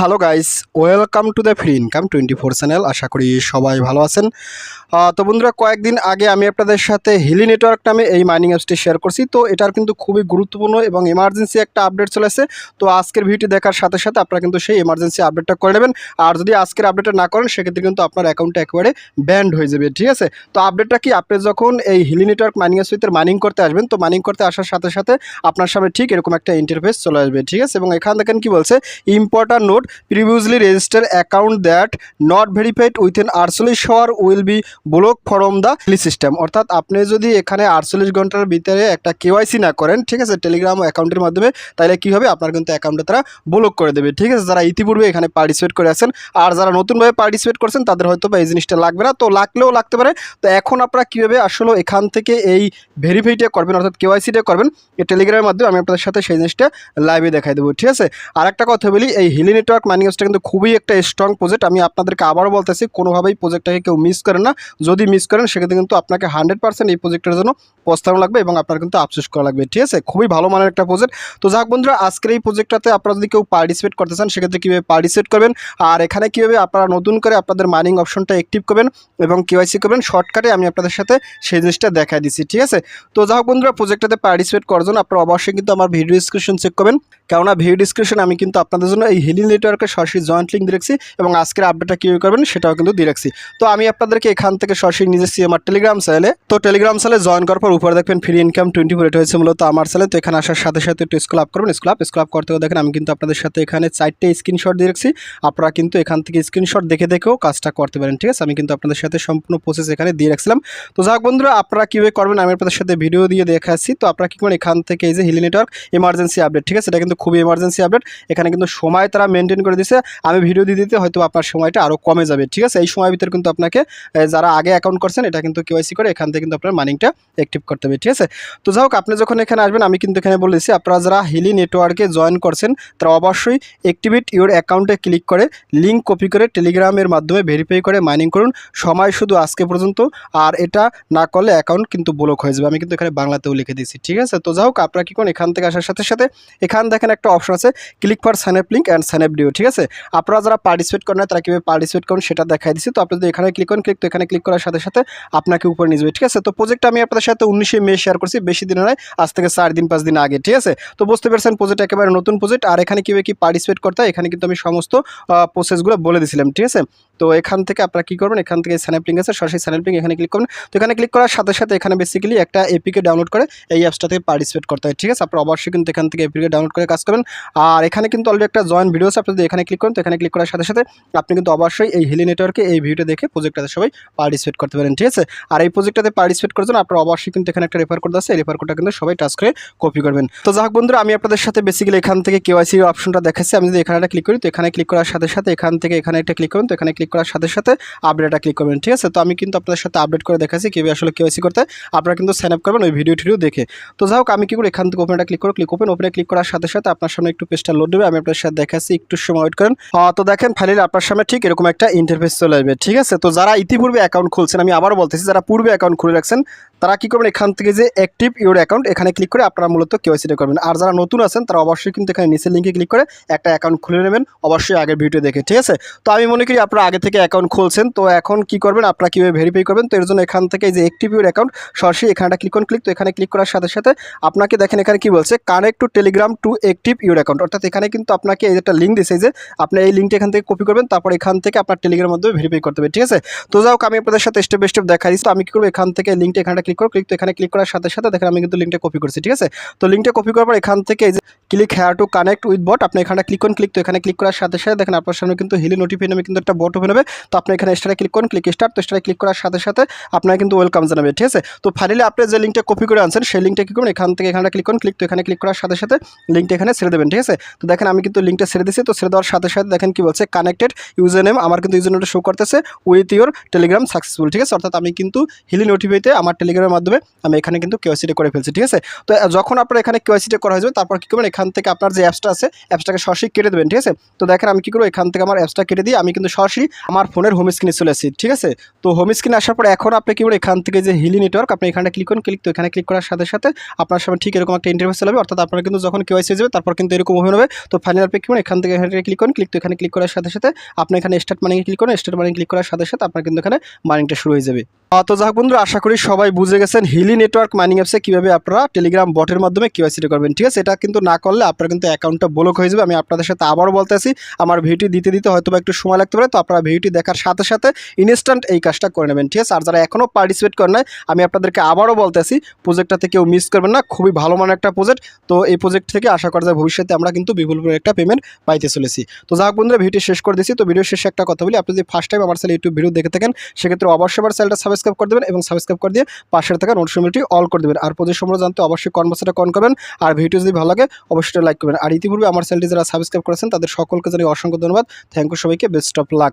Hello guys, welcome to the free income twenty four channel. আশা করি সবাই ভালো আছেন। তো বন্ধুরা, কয়েকদিন আগে আমি আপনাদের সাথে হিলি নেটওয়ার্ক নামে এই মাইনিং অ্যাপসটি শেয়ার করছি। তো এটার কিন্তু খুবই গুরুত্বপূর্ণ এবং এমার্জেন্সি একটা আপডেট চলেছে তো আজকের ভিডিওটি দেখার সাথে সাথে আপনারা কিন্তু সেই এমার্জেন্সি আপডেটটা করে নেবেন। আর যদি আজকের আপডেটটা না করেন, সেক্ষেত্রে কিন্তু আপনার অ্যাকাউন্টটা একেবারে ব্যান্ড হয়ে যাবে, ঠিক আছে? তো আপডেটটা কি? আপনি যখন এই হিলি নেটওয়ার্ক মাইনিং অ্যাপসটিতে মাইনিং করতে আসবেন, তো মাইনিং করতে আসার সাথে সাথে আপনার সামনে ঠিক এরকম একটা ইন্টারফেস চলে আসবে, ঠিক আছে? এবং এখান দেখেন কি বলছে important note previously register account that not verified within আটচল্লিশ hour will be block from the system অর্থাৎ আপনি যদি এখানে আটচল্লিশ ঘণ্টার ভিতরে একটা কেওয়াইসি না করেন, ঠিক আছে টেলিগ্রাম অ্যাকাউন্টের মাধ্যমে, তাহলে কি হবে? আপনার কিন্তু অ্যাকাউন্টে তারা ব্লক করে দেবে, ঠিক আছে? যারা ইতিপূর্বে এখানে পার্টিসিপেট করে আছেন, আর যারা নতুনভাবে পার্টিসিপেট করছেন, তাদের হয়তো বা এই জিনিসটা লাগবে না। তো লাগলেও লাগতে পারে। তো এখন আপনারা কীভাবে আসলে এখান থেকে এই ভেরিফাইটা করবেন, অর্থাৎ কেওয়াইসিটা করবেন, এই টেলিগ্রামের মাধ্যমে আমি আপনাদের সাথে সেই জিনিসটা লাইভে দেখাই দেবো, ঠিক আছে? আর একটা কথা বলি, এই হিলি নেটওয়ার্ক মানি হাউসটা কিন্তু খুবই একটা স্ট্রং প্রজেক্ট আমি আপনাদেরকে আবারও বলতেছি, কোনোভাবেই প্রজেক্টটাকে কেউ মিস করেন না। যদি মিস করেন, সেক্ষেত্রে কিন্তু আপনাকে হান্ড্রেড পার্সেন্ট এই প্রজেক্টের জন্য প্রস্তাব লাগবে এবং আপনার কিন্তু আফসোস করা লাগবে। ঠিক আছে? খুবই ভালো মানের একটা প্রজেক্ট তো যাক বন্ধুরা, আজকের এই প্রজেক্টটাতে আপনারা যদি কেউ পার্টিসিপেট করতে চান, সেক্ষেত্রে কীভাবে পার্টিসিপেট করবেন? আর এখানে কীভাবে আপনারা নতুন করে আপনাদের মাইনিং অপশনটা অ্যাক্টিভ করবেন এবং কেওয়াইসি করবেন শর্টকাটে আমি আপনাদের সাথে সেই জিনিসটা দেখাই দিচ্ছি। ঠিক আছে? তো যাই হোক বন্ধুরা প্রজেক্টটাতে পার্টিসিপেট করার জন্য আপনারা অবশ্যই কিন্তু আমার ভিডিও ডিসক্রিপশন চেক করবেন। কেননা ভিডিও ডিসক্রিপশন আমি কিন্তু আপনাদের জন্য এই হিলি নেটওয়ার্কের সরাসরি জয়েন্ট লিঙ্ক দিয়ে রাখছি এবং আজকের আপডেটটা কীভাবে করবেন সেটাও কিন্তু দিয়ে রাখছি। তো আমি আপনাদেরকে এখান থেকে সরাসরি নিজে সি আমার টেলিগ্রাম চ্যানেলে তো টেলিগ্রাম চ্যানেলে জয়েন করার পর উপরে দেখবেন ফ্রি ইনকাম টোয়েন্টি ফোর হয়েছে মূলত আমার চ্যানেল তো এখানে আসার সাথে সাথে একটু স্কুল আপ করবেন। স্কুল আপ স্কুল আপ করতে দেখেন আমি কিন্তু আপনাদের সাথে এখানে চারটে স্ক্রিনশট দিয়ে রাখছি। আপনারা কিন্তু এখান থেকে স্ক্রিনশট দেখে দেখেও কাজটা করতে পারেন, ঠিক আছে? আমি কিন্তু আপনাদের সাথে সম্পূর্ণ প্রসেস এখানে দিয়ে রাখছিলাম। তো যাক বন্ধুরা, আপনারা কীভাবে করবেন আমি আপনাদের সাথে ভিডিও দিয়ে দেখাচ্ছি। তো আপনারা কী করেন এখান থেকে এই যে হিলি নেটওয়ার্ক এমার্জেন্সি আপডেট ঠিক আছে? এটা কিন্তু খুবই এমার্জেন্সি আপডেট এখানে কিন্তু সময় তারা মেনটেন করে দিছে, আমি ভিডিও দিয়ে দিতে হয়তো আপনার সময়টা আরও কমে যাবে, ঠিক আছে? এই সময়ের ভিতরে কিন্তু আপনাকে যারা আগে অ্যাকাউন্ট করছেন, এটা কিন্তু কেওয়াইসি করে এখান থেকে কিন্তু আপনার মানিংটা অ্যাক্টিভ করতে হবে, ঠিক আছে? তো যাই হোক, আপনি যখন এখানে আসবেন, আমি কিন্তু এখানে বলে দিচ্ছি, আপনারা যারা হিলি নেটওয়ার্কে জয়েন করছেন, তারা অবশ্যই অ্যাক্টিভেট ইউর অ্যাকাউন্টে ক্লিক করে লিঙ্ক কপি করে টেলিগ্রামের মাধ্যমে ভেরিফাই করে মাইনিং করুন। সময় শুধু আজকে পর্যন্ত, আর এটা না করলে অ্যাকাউন্ট কিন্তু ব্লক হয়ে যাবে। আমি কিন্তু এখানে বাংলাতেও লিখে দিয়েছি, ঠিক আছে? তো যাই হোক, আপনারা কি করুন, এখান থেকে আসার সাথে সাথে, এখান দেখেন একটা অপশন আছে click for sign up link and sign up deo ঠিক আছে? আপনারা যারা পার্টিসিপেট করেন তারা কীভাবে পার্টিসিপেট করুন সেটা দেখাই দিচ্ছি তো আপনি যদি এখানে ক্লিক করেন ক্লিক তো এখানে ক্লিক করার সাথে সাথে আপনাকে উপরে নিয়ে যাবে, ঠিক আছে? তো প্রজেক্টটা আমি আপনাদের সাথে উনিশে মে শেয়ার করছি, বেশি দিন নয়, আজ থেকে চার দিন, পাঁচ দিন আগে, ঠিক আছে? তো বুঝতে পারছেন প্রজেক্ট একেবারে নতুন প্রজেক্ট আর এখানে কীভাবে কি পার্টিসিপেট করতে হয়, এখানে কিন্তু আমি সমস্ত প্রসেসগুলো বলে দিয়েছিলাম ঠিক আছে? তো এখান থেকে আপনারা কী করবেন, এখান থেকে স্যানাপলিং আছে, সরাসরি স্যানাপলিং এখানে ক্লিক করবেন তো এখানে ক্লিক করার সাথে সাথে এখানে বেসিক্যালি একটা এপিকে ডাউনলোড করে এই অ্যাপসটা থেকে পার্টিসিপেট করতে হয়, ঠিক আছে? আপনারা অবশ্যই কিন্তু এখান থেকে এপিকে ডাউনলোড করে কাজ করবেন। আর এখানে কিন্তু অলরেডি একটা জয়েন ভিডিও আছে যদি এখানে ক্লিক করেন, তো এখানে ক্লিক করার সাথে সাথে আপনি কিন্তু অবশ্যই এই হিলি নেটওয়ার্কে এই ভিডিওটা দেখে প্রজেক্টটাতে সবাই পার্টিসিপেট করতে পারেন, ঠিক আছে? আর এই প্রজেক্টটাতে পার্টিসিপেট করার জন্য আপনারা অবশ্যই কিন্তু এখানে একটা রেফার কোড আছে, এই রেফার কোডটা কিন্তু সবাই টাচ করে কপি করবেন। তো যাক বন্ধুরা, আমি আপনাদের সাথে বেসিক্যালি এখান থেকে কেওয়াইসি অপশনটা দেখাচ্ছি। আমি যদি এখানে একটা ক্লিক করি, তো এখানে ক্লিক করার সাথে সাথে এখান থেকে এখানে একটা ক্লিক করুন, তো এখানে ক্লিক করার সাথে সাথে আপডেটটা ক্লিক করবেন, ঠিক আছে? তো আমি কিন্তু আপনাদের সাথে আপডেট করে দেখাচ্ছি কীভাবে আসলে কেওয়াইসি করতে। আপনারা কিন্তু সাইন আপ করবেন ওই ভিডিও টিডিও দেখে। তো যাই হোক, আমি কি করি? এখান থেকে ওপেনটা ক্লিক করো ক্লিক ওপেন ওপেনে ক্লিক করার সাথে সাথে আপনার সামনে একটু পেজটা লোড দেবে। আমি আপনার সাথে দেখাচ্ছি একটু সময় ওয়েট করেন। তো দেখেন ফাইনালি আপনার সামনে ঠিক এরকম একটা ইন্টারফেস চলে আসবে, ঠিক আছে? তো যারা ইতিপূর্বে অ্যাকাউন্ট খুলছেন, আমি আবারও বলতেছি, যারা পূর্বে অ্যাকাউন্ট খুলে রাখছেন তারা কি করবেন? এখান থেকে যে অ্যাক্টিভ ইউর অ্যাকাউন্ট এখানে ক্লিক করে আপনারা মূলত কেওয়াইসিটা করবেন। আর যারা নতুন আছেন, তারা অবশ্যই কিন্তু এখানে নিচের লিঙ্কে ক্লিক করে একটা অ্যাকাউন্ট খুলে নেবেন। অবশ্যই আগের ভিডিও দেখে, ঠিক আছে? তো আমি মনে করি আপনারা আগে থেকে অ্যাকাউন্ট খুলছেন, তো এখন কি করবেন? আপনারা কীভাবে ভেরিফাই করবেন? তো এর জন্য এখান থেকে যে অ্যাক্টিভ ইউর অ্যাকাউন্ট সরাসরি এখানটা ক্লিক করুন ক্লিক তো এখানে ক্লিক করার সাথে সাথে আপনাকে দেখেন এখানে কি বলছে connect to telegram to active your account অর্থাৎ এখানে কিন্তু আপনাকে এই একটা লিঙ্ক দিয়েছে যে আপনি এই লিঙ্কটা এখান থেকে কপি করবেন, তারপর এখান থেকে আপনার টেলিগ্রামের মাধ্যমে ভেরিফাই করতে হবে, ঠিক আছে? তো হোক, আমি আপনাদের সাথে স্টেপ বাই স্টেপ দেখা দিচ্ছি। তো আমি কি করব? এখান থেকে লিঙ্কটা এখানটা ক্লিক করো ক্লিক তো এখানে ক্লিক করার সাথে সাথে দেখেন আমি কিন্তু লিঙ্কটা কপি করছি, ঠিক আছে? তো লিঙ্কটা কপি করার পর এখান থেকে এই যে click here to connect with bot আপনি এখানে ক্লিক করুন ক্লিক তো এখানে ক্লিক করার সাথে সাথে দেখেন আপনার সামনে কিন্তু হিলি নোটিফাই নামে কিন্তু একটা বট ওপেন হবে। তো আপনি এখানে স্টারে ক্লিক করুন ক্লিক স্টার্ট তো স্টারে ক্লিক করার সাথে সাথে আপনার কিন্তু ওয়েলকাম জানাবে, ঠিক আছে? তো ফাইনালি আপনি যে লিঙ্কটা কপি করে আনছেন, সেই লিঙ্কটা কি করুন এখান থেকে এখানে ক্লিক করুন ক্লিক তো এখানে ক্লিক করার সাথে সাথে লিঙ্কটা এখানে ছেড়ে দেবেন, ঠিক আছে? তো দেখেন আমি কিন্তু লিঙ্কটা ছেড়ে দিচ্ছি তো ছেড়ে দেওয়ার সাথে সাথে দেখেন কি বলছে? কানেক্টেড ইউজার নেম আমার কিন্তু ইউজার নেমটা শো করতেছে উইথ ইউর টেলিগ্রাম সাকসেসফুল ঠিক আছে? অর্থাৎ আমি কিন্তু হিলি নোটিফাইতে আমার টেলিগ্রাম টেলিগ্রামের মাধ্যমে আমি এখানে কিন্তু কেওয়াইসিটা করে ফেলছি, ঠিক আছে? তো যখন আপনার এখানে কেওয়াইসিটা করা হয়ে যাবে, তারপর কী করবেন? এখান থেকে আপনার যে অ্যাপসটা আছে অ্যাপসটাকে সরাসরি কেটে দেবেন, ঠিক আছে? তো দেখেন আমি কী করব? এখান থেকে আমার অ্যাপসটা কেটে দিয়ে আমি কিন্তু সরাসরি আমার ফোনের হোম স্ক্রিনে চলে আসি, ঠিক আছে? তো হোম স্ক্রিনে আসার পরে এখন আপনি কী করবেন? এখান থেকে যে হিলি নেটওয়ার্ক আপনি এখানে ক্লিক করুন ক্লিক তো এখানে ক্লিক করার সাথে সাথে আপনার সামনে ঠিক এরকম একটা ইন্টারভিউ চলে অর্থাৎ আপনার কিন্তু যখন কেওয়াইসি যাবে, তারপর কিন্তু এরকম ওপেন হবে। তো ফাইনাল আপনি কী করুন এখান থেকে এখানে ক্লিক করুন ক্লিক তো এখানে ক্লিক করার সাথে সাথে আপনি এখানে স্টার্ট মানিং ক্লিক করুন। স্টার্ট মানিং ক্লিক করার সাথে সাথে আপনার কিন্তু এখানে মাইনিংটা শুরু হয়ে যাবে। তো যাক বন্ধুরা, আশা করি সবাই বুঝে গেছেন হিলি নেটওয়ার্ক মাইনিং অ্যাপসে কীভাবে আপনারা টেলিগ্রাম বটের মাধ্যমে কেওয়াইসিটা করবেন, ঠিক আছে? এটা কিন্তু না করলে আপনার কিন্তু অ্যাকাউন্টটা ব্লক হয়ে যাবে। আমি আপনাদের সাথে আবারও বলতেছি, আমার ভিডিওটি দিতে দিতে হয়তো একটু সময় লাগতে পারে, তো আপনারা ভিডিওটি দেখার সাথে সাথে ইনস্ট্যান্ট এই কাজটা করে নেবেন, ঠিক আছে? আর যারা এখনও পার্টিসিপেট করেন নাই, আমি আপনাদেরকে আবারও বলতেছি প্রজেক্টটাতে কেউ মিস করবেন না, খুবই ভালো মানের একটা প্রজেক্ট তো এই প্রজেক্ট থেকে আশা করা যায় ভবিষ্যতে আমরা কিন্তু বিপুল একটা পেমেন্ট পাইতে চলেছি। তো যাক বন্ধুরা ভিডিও শেষ করে দিচ্ছি তো ভিডিও শেষে একটা কথা বলি, আপনি যদি ফার্স্ট টাইম আমার চ্যানেল ইউটিউব ভিডিও দেখে থাকেন, সেক্ষেত্রে অবশ্যই আমার চ্যানেলটা সাবস্ক্রাইব করে দেবেন এবং সাবস্ক্রাইব করে দিয়ে পাশের থাকা নোটিফিকেশনটি অল করে দেবেন। আর প্রতি সম্পর্কে জানতে অবশ্যই কনভার্সটা কন করবেন। আর ভিডিও যদি ভালো লাগে, অবশ্যই লাইক করবেন। আর ইতিপূর্বে আমার চ্যানেলটি যারা সাবস্ক্রাইব করেছেন, তাদের সকলকে জানিয়ে অসংখ্য ধন্যবাদ। থ্যাংক ইউ সবাইকে। Best of luck